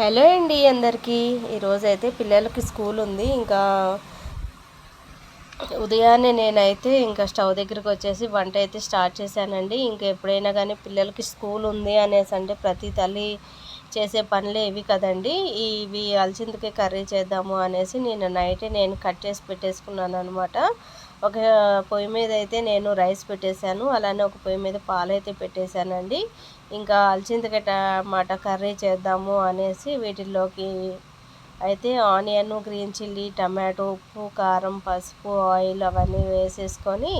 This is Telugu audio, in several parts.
హలో అండి అందరికీ. ఈరోజు అయితే పిల్లలకి స్కూల్ ఉంది. ఇంకా ఉదయాన్నే నేనైతే ఇంకా స్టవ్ దగ్గరికి వచ్చేసి వంట అయితే స్టార్ట్ చేశానండి. ఇంకా ఎప్పుడైనా కానీ పిల్లలకి స్కూల్ ఉంది అనేసి అంటే ప్రతి తల్లి చేసే పనులే ఇవి కదండి. ఇవి అలచింతకి కర్రీ చేద్దాము అనేసి నేను నైటే నేను కట్ చేసి పెట్టేసుకున్నాను అనమాట ఒక పొయ్యి మీద అయితే నేను రైస్ పెట్టేశాను. అలానే ఒక పొయ్యి మీద పాలు అయితే పెట్టేశానండి. ఇంకా అలచింతకి టమాట కర్రీ చేద్దాము అనేసి వీటిల్లోకి అయితే ఆనియన్ గ్రీన్ చిల్లీ టమాటో ఉప్పు కారం పసుపు ఆయిల్ అవన్నీ వేసేసుకొని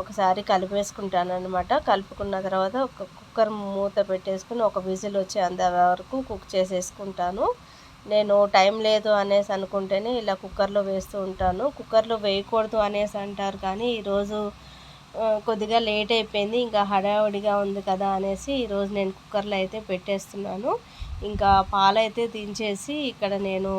ఒకసారి కలిపేసుకుంటాను అనమాట కలుపుకున్న తర్వాత ఒక కుక్కర్ మూత పెట్టేసుకుని ఒక విజిల్ వచ్చే అంత వరకు కుక్ చేసేసుకుంటాను. నేను టైం లేదు అనేసి అనుకుంటేనే ఇలా కుక్కర్లో వేస్తూ ఉంటాను. కుక్కర్లో వేయకూడదు అనేసి అంటారు కానీ ఈరోజు కొద్దిగా లేట్ అయిపోయింది ఇంకా హడావుడిగా ఉంది కదా అనేసి ఈరోజు నేను కుక్కర్లో అయితే పెట్టేస్తున్నాను. ఇంకా పాలైతే దించేసి ఇక్కడ నేను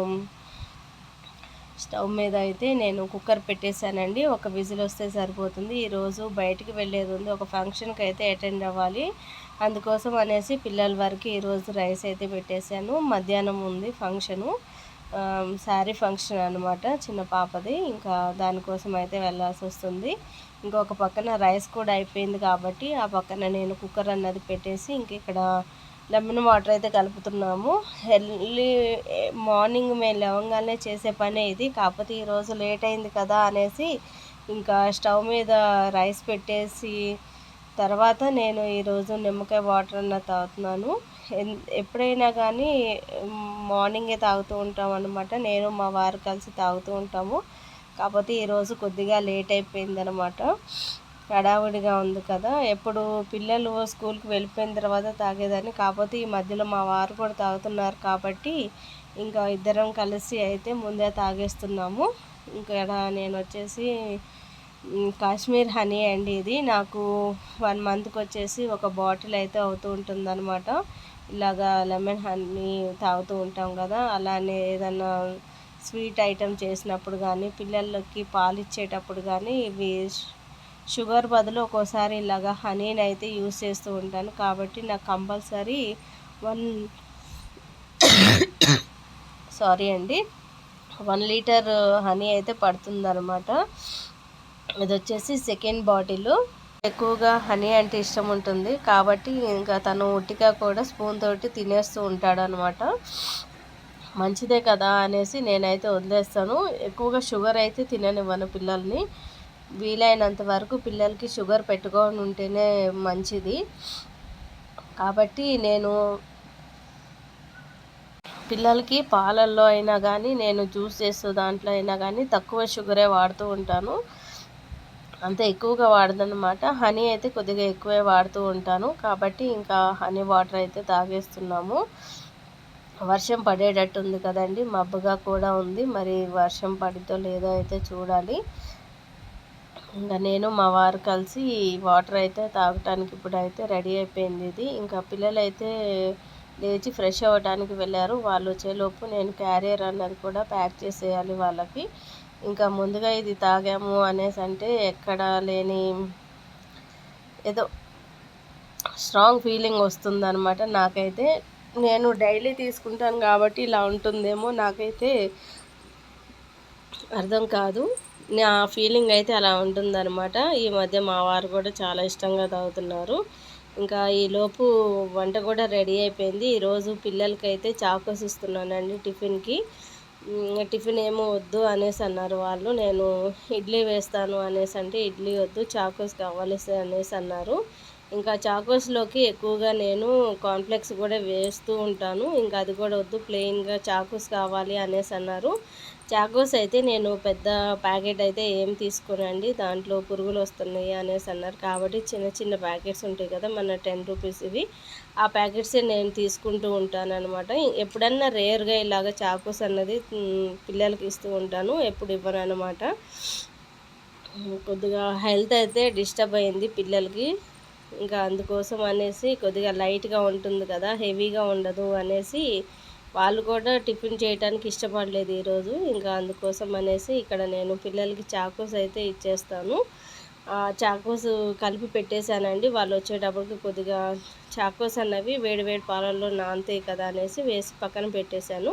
స్టవ్ మీద అయితే నేను కుక్కర్ పెట్టేశానండి. ఒక విజిల్ వస్తే సరిపోతుంది. ఈరోజు బయటికి వెళ్ళేది ఉంది. ఒక ఫంక్షన్కి అయితే అటెండ్ అవ్వాలి. అందుకోసం అనేసి పిల్లల వరకు ఈరోజు రైస్ అయితే పెట్టేశాను. మధ్యాహ్నం ఉంది ఫంక్షను. శారీ ఫంక్షన్ అనమాట చిన్న పాపది. ఇంకా దానికోసం అయితే వెళ్ళాల్సి వస్తుంది. ఇంకొక పక్కన రైస్ కూడా అయిపోయింది కాబట్టి ఆ పక్కన నేను కుక్కర్ అన్నది పెట్టేసి ఇంక ఇక్కడ లెమన్ వాటర్ అయితే కలుపుతున్నాము. ఎర్లీ మార్నింగ్ మేము లేవగానే చేసే పనే ఇది. కాకపోతే ఈరోజు లేట్ అయింది కదా అనేసి ఇంకా స్టవ్ మీద రైస్ పెట్టేసి తర్వాత నేను ఈరోజు నిమ్మకాయ వాటర్ అన్న తాగుతున్నాను. ఎప్పుడైనా కానీ మార్నింగే తాగుతూ ఉంటాం అనమాట నేను మా వారు కలిసి తాగుతూ ఉంటాము. కాకపోతే ఈరోజు కొద్దిగా లేట్ అయిపోయిందనమాట హడావుడిగా ఉంది కదా. ఎప్పుడు పిల్లలు స్కూల్కి వెళ్ళిపోయిన తర్వాత తాగేదాన్ని. కాకపోతే ఈ మధ్యలో మా వారు కూడా తాగుతున్నారు కాబట్టి ఇంకా ఇద్దరం కలిసి అయితే ముందే తాగేస్తున్నాము. ఇక్కడ నేను వచ్చేసి కాశ్మీర్ హనీ అండి ఇది. నాకు వన్ మంత్కి వచ్చేసి ఒక బాటిల్ అయితే అవుతూ ఉంటుంది అనమాట ఇలాగా లెమన్ హనీ తాగుతూ ఉంటాం కదా అలానే ఏదన్నా స్వీట్ ఐటెం చేసినప్పుడు కానీ పిల్లలకి పాలు ఇచ్చేటప్పుడు కానీ ఇవి షుగర్ బదులు ఒక్కోసారి ఇలాగా హనీని అయితే యూస్ చేస్తూ ఉంటాను. కాబట్టి నాకు కంపల్సరీ వన్ సారీ అండి. వన్ లీటర్ హనీ అయితే పడుతుందన్నమాట. ఇది వచ్చేసి సెకండ్ బాటిల్ ఎక్కువగా హనీ అంటే ఇష్టం ఉంటుంది. కాబట్టి ఇంకా తను ఉట్టిగా కూడా స్పూన్ తోటి తినేస్తూ ఉంటాడు అనమాట మంచిదే కదా అనేసి నేనైతే వదిలేస్తాను. ఎక్కువగా షుగర్ అయితే తిననివ్వను పిల్లల్ని. వీలైనంత వరకు పిల్లలకి షుగర్ పెట్టుకొని ఉంటేనే మంచిది. కాబట్టి నేను పిల్లలకి పాలల్లో అయినా కానీ నేను జ్యూస్ చేస్తే దాంట్లో అయినా కానీ తక్కువ షుగరే వాడుతూ ఉంటాను. అంత ఎక్కువగా వాడదనమాట హనీ అయితే కొద్దిగా ఎక్కువే వాడుతూ ఉంటాను. కాబట్టి ఇంకా హనీ వాటర్ అయితే తాగేస్తున్నాము. వర్షం పడేటట్టు ఉంది కదండి మబ్బుగా కూడా ఉంది. మరి వర్షం పడితో లేదో అయితే చూడాలి. ఇంకా నేను మా వారు కలిసి వాటర్ అయితే తాగటానికి ఇప్పుడు అయితే రెడీ అయిపోయింది ఇది. ఇంకా పిల్లలైతే లేచి ఫ్రెష్ అవ్వడానికి వెళ్ళారు. వాళ్ళు వచ్చేలోపు నేను క్యారియర్ అన్నది కూడా ప్యాక్ చేసేయాలి వాళ్ళకి. ఇంకా ముందుగా ఇది తాగాము అనేసి అంటే ఎక్కడ లేని ఏదో స్ట్రాంగ్ ఫీలింగ్ వస్తుంది అనమాట నాకైతే. నేను డైలీ తీసుకుంటాను కాబట్టి ఇలా ఉంటుందేమో నాకైతే అర్థం కాదు. నా ఫీలింగ్ అయితే అలా ఉంటుందన్నమాట. ఈ మధ్య మా వారు కూడా చాలా ఇష్టంగా తాగుతున్నారు. ఇంకా ఈలోపు వంట కూడా రెడీ అయిపోయింది. ఈరోజు పిల్లలకైతే చాకోస్ ఇస్తున్నానండి టిఫిన్కి. టిఫిన్ ఏమో వద్దు అనేసి అన్నారు వాళ్ళు. నేను ఇడ్లీ వేస్తాను అనేసి అంటే ఇడ్లీ వద్దు చాకోస్ కావాలి అనేసి అన్నారు. ఇంకా చాకోస్లోకి ఎక్కువగా నేను కాన్ఫ్లెక్స్ కూడా వేస్తూ ఉంటాను. ఇంకా అది కూడా వద్దు ప్లెయిన్గా చాకోస్ కావాలి అనేసి అన్నారు. చాకోస్ అయితే నేను పెద్ద ప్యాకెట్ అయితే ఏం తీసుకోనండి దాంట్లో పురుగులు వస్తున్నాయి అనేసి అన్నారు. కాబట్టి చిన్న చిన్న ప్యాకెట్స్ ఉంటాయి కదా మన టెన్ రూపీస్ ఇవి. ఆ ప్యాకెట్సే నేను తీసుకుంటూ ఉంటాను అనమాట ఎప్పుడన్నా రేర్గా ఇలాగ చాకోస్ అన్నది పిల్లలకి ఇస్తూ ఉంటాను ఎప్పుడు ఇవ్వను అనమాట కొద్దిగా హెల్త్ అయితే డిస్టర్బ్ అయింది పిల్లలకి. ఇంకా అందుకోసం అనేసి కొద్దిగా లైట్గా ఉంటుంది కదా హెవీగా ఉండదు అనేసి వాళ్ళు కూడా టిఫిన్ చేయడానికి ఇష్టపడలేదు ఈరోజు. ఇంకా అందుకోసం అనేసి ఇక్కడ నేను పిల్లలకి చాకోస్ అయితే ఇచ్చేస్తాను. చాకోస్ కలిపి పెట్టేశానండి. వాళ్ళు వచ్చేటప్పటికి కొద్దిగా చాకోస్ అన్నవి వేడి వేడి పాలల్లో నానతాయి కదా అనేసి వేసి పక్కన పెట్టేశాను.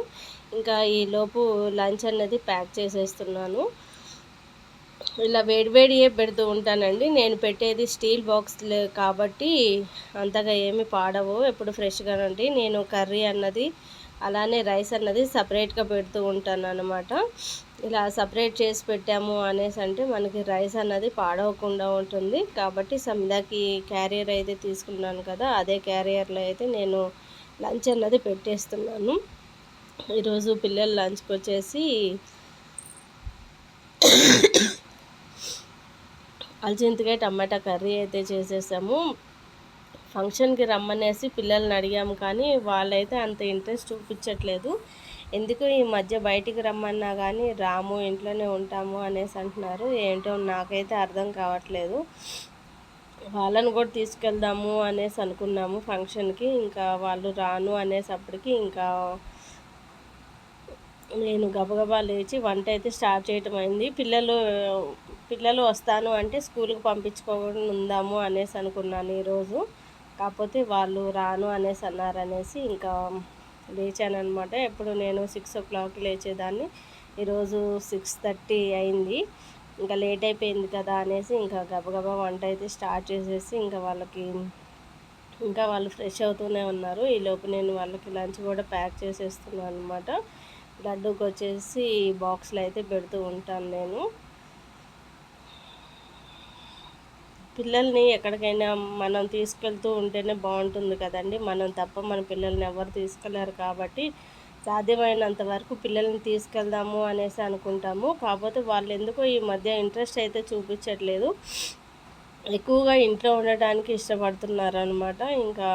ఇంకా ఈలోపు లంచ్ అనేది ప్యాక్ చేసేస్తున్నాను. ఇలా వేడివేడియే పెడుతూ ఉంటానండి. నేను పెట్టేది స్టీల్ బాక్స్ కాబట్టి అంతగా ఏమి పాడవు. ఎప్పుడు ఫ్రెష్గానండి నేను కర్రీ అన్నది అలానే రైస్ అన్నది సపరేట్గా పెడుతూ ఉంటాను అనమాట ఇలా సపరేట్ చేసి పెట్టాము అనేసి అంటే మనకి రైస్ అన్నది పాడవకుండా ఉంటుంది. కాబట్టి సమిదాకి క్యారియర్ అయితే తీసుకున్నాను కదా అదే క్యారియర్లో అయితే నేను లంచ్ అన్నది పెట్టేస్తున్నాను. ఈరోజు పిల్లలు లంచ్కి వచ్చేసి అలచింతకాయ టమాటా కర్రీ అయితే చేసేసాము. ఫంక్షన్కి రమ్మనేసి పిల్లల్ని అడిగాము కానీ వాళ్ళైతే అంత ఇంట్రెస్ట్ చూపించట్లేదు. ఎందుకు ఈ మధ్య బయటికి రమ్మన్నా కానీ రాము ఇంట్లోనే ఉంటాము అనేసి అంటున్నారు. ఏంటో నాకైతే అర్థం కావట్లేదు. వాళ్ళని కూడా తీసుకెళ్దాము అనేసి అనుకున్నాము ఫంక్షన్కి. ఇంకా వాళ్ళు రాను అనేసప్పటికి ఇంకా నేను గబగబా లేచి వంట అయితే స్టార్ట్ చేయటం అయింది. పిల్లలు పిల్లలు వస్తాను అంటే స్కూల్కి పంపించుకోకుండా ఉందాము అనేసి అనుకున్నాను ఈరోజు. కాకపోతే వాళ్ళు రాను అనేసి అన్నారనేసి ఇంకా లేచాను అనమాట ఎప్పుడు నేను సిక్స్ ఓ క్లాక్ లేచేదాన్ని. ఈరోజు సిక్స్ థర్టీ అయింది. ఇంకా లేట్ అయిపోయింది కదా అనేసి ఇంకా గబగబా వంట అయితే స్టార్ట్ చేసేసి ఇంకా వాళ్ళకి ఇంకా వాళ్ళు ఫ్రెష్ అవుతూనే ఉన్నారు. ఈలోపు నేను వాళ్ళకి లంచ్ కూడా ప్యాక్ చేసేస్తున్నాను అనమాట లడ్డూకి వచ్చేసి బాక్స్లో అయితే పెడుతూ ఉంటాను నేను. పిల్లల్ని ఎక్కడికైనా మనం తీసుకెళ్తూ ఉంటేనే బాగుంటుంది కదండి. మనం తప్ప మన పిల్లల్ని ఎవరు తీసుకెళ్ళారు కాబట్టి సాధ్యమైనంత వరకు పిల్లల్ని తీసుకెళ్దాము అనేసి అనుకుంటాము. కాకపోతే వాళ్ళు ఎందుకో ఈ మధ్య ఇంట్రెస్ట్ అయితే చూపించట్లేదు. ఎక్కువగా ఇంట్లో ఉండటానికి ఇష్టపడుతున్నారు అనమాట ఇంకా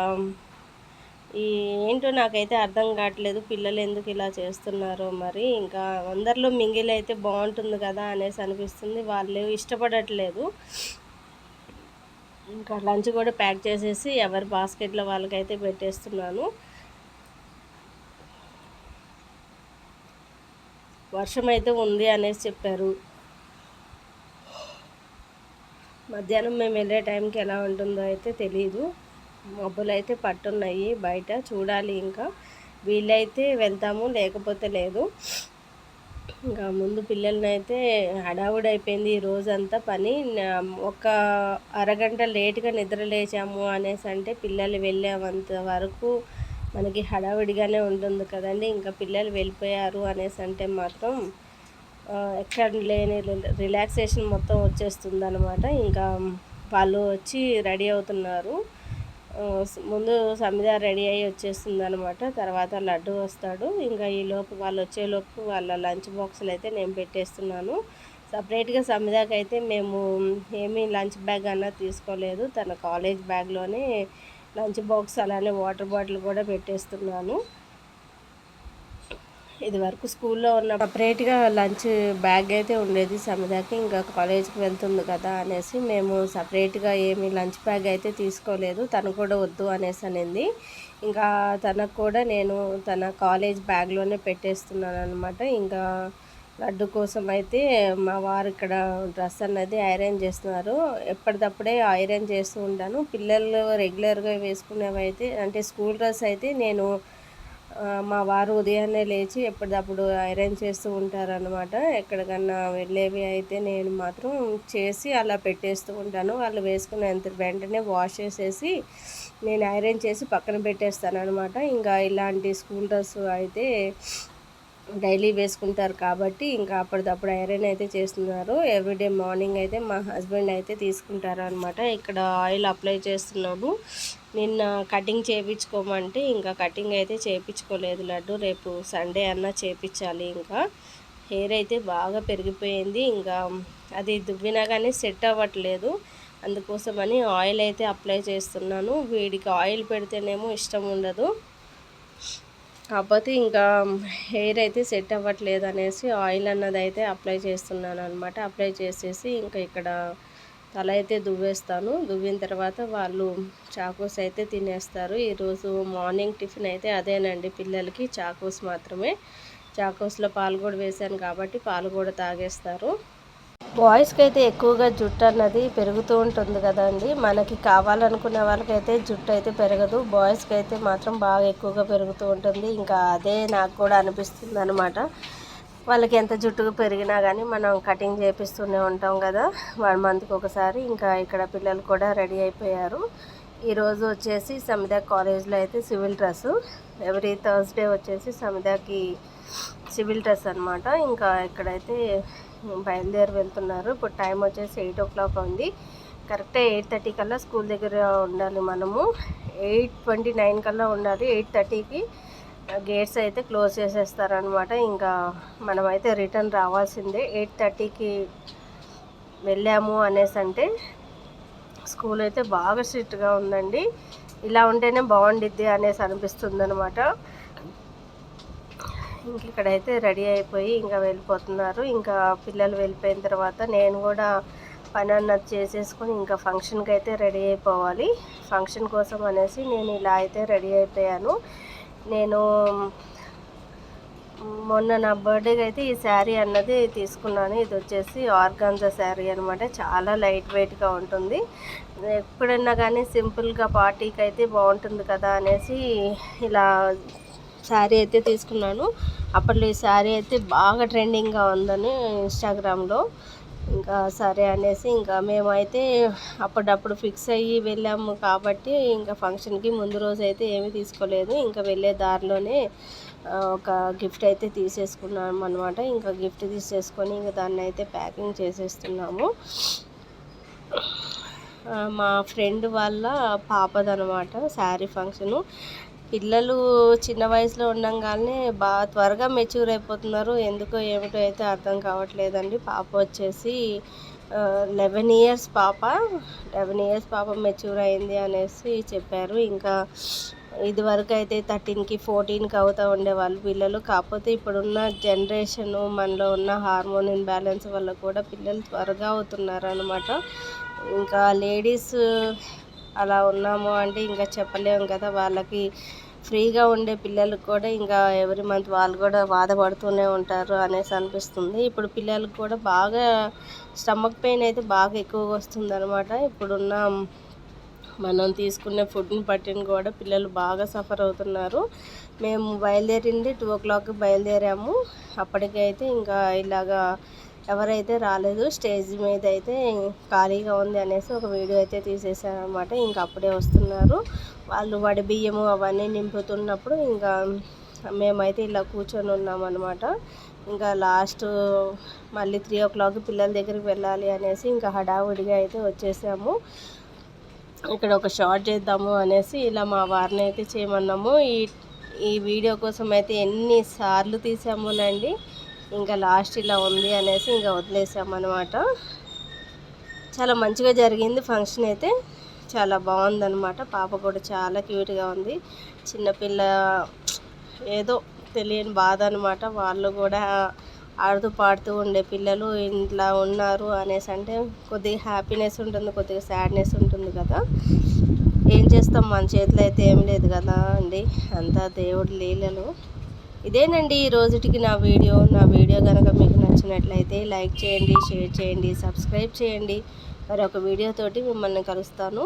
ఏంటో నాకైతే అర్థం కావట్లేదు. పిల్లలు ఎందుకు ఇలా చేస్తున్నారో మరి. ఇంకా అందరిలో మింగిల్ అయితే బాగుంటుంది కదా అనేసి అనిపిస్తుంది. వాళ్ళు ఇష్టపడట్లేదు. ఇంకా లంచ్ కూడా ప్యాక్ చేసేసి ఎవరి బాస్కెట్లో వాళ్ళకైతే పెట్టేస్తున్నాను. వర్షం అయితే ఉంది అనేసి చెప్పారు. మధ్యాహ్నం మేము వెళ్ళే టైంకి ఎలా ఉంటుందో అయితే తెలియదు మబ్బులు అయితే పట్టున్నాయి బయట. చూడాలి ఇంకా. వీళ్ళైతే వెళ్తాము లేకపోతే లేదు. ఇంకా ముందు పిల్లల్ని అయితే హడావుడి అయిపోయింది ఈ రోజంతా పని. ఒక అరగంట లేట్గా నిద్ర లేచాము అనేసి అంటే పిల్లలు వెళ్ళేంత వరకు మనకి హడావుడిగానే ఉంటుంది కదండి. ఇంకా పిల్లలు వెళ్ళిపోయారు అనేసి అంటే మాత్రం ఎక్కడ లేని రిలాక్సేషన్ మొత్తం వచ్చేస్తుంది అనమాట ఇంకా వాళ్ళు వచ్చి రెడీ అవుతున్నారు. ముందు సమిదార్ రెడీ అయ్యి వచ్చేస్తుంది అనమాట తర్వాత లడ్డు వస్తాడు. ఇంకా ఈ లోపు వాళ్ళు వచ్చేలోపు వాళ్ళ లంచ్ బాక్సులు అయితే నేను పెట్టేస్తున్నాను. సపరేట్గా సమిదాకి అయితే మేము ఏమీ లంచ్ బ్యాగ్ అన్నా తీసుకోలేదు. తన కాలేజ్ బ్యాగ్లోనే లంచ్ బాక్స్ అలానే వాటర్ బాటిల్ కూడా పెట్టేస్తున్నాను. ఇది వరకు స్కూల్లో ఉన్న సపరేట్గా లంచ్ బ్యాగ్ అయితే ఉండేది సమిదాకి. ఇంకా కాలేజ్కి వెళ్తుంది కదా అనేసి మేము సపరేట్గా ఏమి లంచ్ బ్యాగ్ అయితే తీసుకోలేదు. తను కూడా వద్దు అనేసి అనింది. ఇంకా తనకు కూడా నేను తన కాలేజ్ బ్యాగ్లోనే పెట్టేస్తున్నాను అనమాట ఇంకా లడ్డు కోసం అయితే మా వారు ఇక్కడ డ్రెస్ అన్నది ఐరన్ చేస్తున్నారు. ఎప్పటికప్పుడే ఐరన్ చేస్తూ ఉంటాను. పిల్లలు రెగ్యులర్గా వేసుకునేవి అయితే అంటే స్కూల్ డ్రెస్ అయితే నేను మా వారు ఉదయాన్నే లేచి ఎప్పటికప్పుడు ఐరన్ చేస్తూ ఉంటారనమాట ఎక్కడికన్నా వెళ్ళేవి అయితే నేను మాత్రం చేసి అలా పెట్టేస్తూ ఉంటాను. వాళ్ళు వేసుకునేంత వెంటనే వాష్ చేసేసి నేను ఐరన్ చేసి పక్కన పెట్టేస్తాను అనమాట ఇంకా ఇలాంటి స్కూల్ డ్రెస్ అయితే డైలీ వేసుకుంటారు కాబట్టి ఇంకా అప్పటిదప్పుడు ఐరన్ అయితే చేస్తున్నారు. ఎవ్రీడే మార్నింగ్ అయితే మా హస్బెండ్ అయితే తీసుకుంటారు అనమాట ఇక్కడ ఆయిల్ అప్లై చేస్తున్నాము. నిన్న కటింగ్ చేయించుకోమంటే ఇంకా కటింగ్ అయితే చేయించుకోలేదు లడ్డు. రేపు సండే అన్నా చేయించాలి ఇంకా. హెయిర్ అయితే బాగా పెరిగిపోయింది. ఇంకా అది దువ్వినా కానీ సెట్ అవ్వట్లేదు. అందుకోసమని ఆయిల్ అయితే అప్లై చేస్తున్నాను. వీడికి ఆయిల్ పెడితేనేమో ఇష్టం ఉండదు. కాకపోతే ఇంకా హెయిర్ అయితే సెట్ అవ్వట్లేదు అనేసి ఆయిల్ అన్నది అయితే అప్లై చేస్తున్నాను అనమాట అప్లై చేసేసి ఇంకా ఇక్కడ తల అయితే దువ్వేస్తాను. దువ్విన తర్వాత వాళ్ళు చాకోస్ అయితే తినేస్తారు. ఈరోజు మార్నింగ్ టిఫిన్ అయితే అదేనండి. పిల్లలకి చాకోస్ మాత్రమే. చాకోస్లో పాలు కూడా వేశాను కాబట్టి పాలు కూడా తాగేస్తారు. బాయ్స్కి అయితే ఎక్కువగా జుట్టు అన్నది పెరుగుతూ ఉంటుంది కదండి. మనకి కావాలనుకునే వాళ్ళకైతే జుట్టు అయితే పెరగదు. బాయ్స్కి అయితే మాత్రం బాగా ఎక్కువగా పెరుగుతూ ఉంటుంది. ఇంకా అదే నాకు కూడా అనిపిస్తుంది అనమాట వాళ్ళకి ఎంత జుట్టు పెరిగినా కానీ మనం కటింగ్ చేపిస్తూనే ఉంటాం కదా. వన్ మంత్కి ఒకసారి ఇంకా ఇక్కడ పిల్లలు కూడా రెడీ అయిపోయారు. ఈరోజు వచ్చేసి సమిదా కాలేజ్లో అయితే సివిల్ డ్రెస్. ఎవ్రీ థర్స్డే వచ్చేసి సమిదాకి సివిల్ డ్రెస్ అనమాట ఇంకా ఇక్కడైతే బయలుదేరి వెళ్తున్నారు. ఇప్పుడు టైం వచ్చేసి ఎయిట్ ఓ క్లాక్ ఉంది. కరెక్ట్ ఎయిట్ థర్టీ కల్లా స్కూల్ దగ్గర ఉండాలి మనము. ఎయిట్ ట్వంటీ నైన్ కల్లా ఉండాలి. ఎయిట్ థర్టీకి గేట్స్ అయితే క్లోజ్ చేసేస్తారనమాట ఇంకా మనమైతే రిటర్న్ రావాల్సిందే. ఎయిట్ థర్టీకి వెళ్ళాము అనేసి అంటే స్కూల్ అయితే బాగా స్ట్రిక్ట్గా ఉందండి. ఇలా ఉంటేనే బాగుండిద్ది అనేసి అనిపిస్తుంది అనమాట ఇంక ఇక్కడైతే రెడీ అయిపోయి ఇంకా వెళ్ళిపోతున్నారు. ఇంకా పిల్లలు వెళ్ళిపోయిన తర్వాత నేను కూడా పని అన్నది చేసేసుకొని ఇంకా ఫంక్షన్కి అయితే రెడీ అయిపోవాలి. ఫంక్షన్ కోసం అనేసి నేను ఇలా అయితే రెడీ అయిపోయాను. నేను మొన్న నా బర్త్డేకి అయితే ఈ శారీ అన్నది తీసుకున్నాను. ఇది వచ్చేసి ఆర్గాన్జా శారీ అనమాట చాలా లైట్ వెయిట్గా ఉంటుంది. ఎప్పుడన్నా కానీ సింపుల్గా పార్టీకి అయితే బాగుంటుంది కదా అనేసి ఇలా శారీ అయితే తీసుకున్నాను. అప్పట్లో ఈ శారీ అయితే బాగా ట్రెండింగ్గా ఉందని ఇన్స్టాగ్రామ్లో ఇంకా సరే అనేసి ఇంకా మేమైతే అప్పుడప్పుడు ఫిక్స్ అయ్యి వెళ్ళాము కాబట్టి ఇంకా ఫంక్షన్కి ముందు రోజు అయితే ఏమీ తీసుకోలేదు. ఇంకా వెళ్ళే దారిలోనే ఒక గిఫ్ట్ అయితే తీసేసుకున్నాము అనమాట ఇంకా గిఫ్ట్ తీసేసుకొని ఇంకా దాన్ని అయితే ప్యాకింగ్ చేసేస్తున్నాము. మా ఫ్రెండ్ వాళ్ళ పాపదనమాట శారీ ఫంక్షను. పిల్లలు చిన్న వయసులో ఉండంగానే బాగా త్వరగా మెచ్యూర్ అయిపోతున్నారు. ఎందుకో ఏమిటో అయితే అర్థం కావట్లేదండి. పాప వచ్చేసి లెవెన్ ఇయర్స్ పాప. లెవెన్ ఇయర్స్ పాప మెచ్యూర్ అయింది అనేసి చెప్పారు. ఇంకా ఇదివరకు అయితే థర్టీన్కి ఫోర్టీన్కి అవుతూ ఉండేవాళ్ళు పిల్లలు. కాకపోతే ఇప్పుడున్న జనరేషను మనలో ఉన్న హార్మోన్ ఇన్బ్యాలెన్స్ వల్ల కూడా పిల్లలు త్వరగా అవుతున్నారు అనమాట ఇంకా లేడీస్ అలా ఉన్నాము అంటే ఇంకా చెప్పలేము కదా. వాళ్ళకి ఫ్రీగా ఉండే పిల్లలకు కూడా ఇంకా ఎవ్రీ మంత్ వాళ్ళు కూడా బాధపడుతూనే ఉంటారు అనేసి అనిపిస్తుంది. ఇప్పుడు పిల్లలకు కూడా బాగా స్టమక్ పెయిన్ అయితే బాగా ఎక్కువగా వస్తుంది అనమాట ఇప్పుడున్న మనం తీసుకునే ఫుడ్ని పట్టిన కూడా పిల్లలు బాగా సఫర్ అవుతున్నారు. మేము బయలుదేరింది టూ ఓ క్లాక్కి బయలుదేరాము. అప్పటికైతే ఇంకా ఇలాగా ఎవరైతే రాలేదు స్టేజ్ మీద అయితే ఖాళీగా ఉంది అనేసి ఒక వీడియో అయితే తీసేసారనమాట ఇంకా అప్పుడే వస్తున్నారు. వాళ్ళు వడి బియ్యము అవన్నీ నింపుతున్నప్పుడు ఇంకా మేమైతే ఇలా కూర్చొని ఉన్నామన్నమాట ఇంకా లాస్ట్ మళ్ళీ త్రీ ఓ క్లాక్ పిల్లల దగ్గరికి వెళ్ళాలి అనేసి ఇంకా హడావుడిగా అయితే వచ్చేసాము. ఇక్కడ ఒక షార్ట్ చేద్దాము అనేసి ఇలా మా వారిని అయితే చేయమన్నాము. ఈ ఈ వీడియో కోసం అయితే ఎన్నిసార్లు తీసామునండి ఇంకా లాస్ట్ ఇలా ఉంది అనేసి ఇంకా వదిలేసామన్నమాట. చాలా మంచిగా జరిగింది ఫంక్షన్ అయితే. చాలా బాగుందన్నమాట. పాప కూడా చాలా క్యూట్గా ఉంది. చిన్నపిల్ల ఏదో తెలియని బాధ అనమాట వాళ్ళు కూడా ఆడుతూ పాడుతూ ఉండే పిల్లలు ఇంట్లో ఉన్నారు అనేసి అంటే కొద్దిగా హ్యాపీనెస్ ఉంటుంది కొద్దిగా సాడ్నెస్ ఉంటుంది కదా. ఏం చేస్తాం? మన చేతిలో అయితే ఏం లేదు కదా అండి. అంతా దేవుడి లీలలు. ఇదేనండి ఈ రోజుటికి నా వీడియో. నా వీడియో కనుక మీకు నచ్చినట్లయితే లైక్ చేయండి షేర్ చేయండి సబ్స్క్రైబ్ చేయండి. మరి ఒక వీడియోతోటి మిమ్మల్ని కలుస్తాను.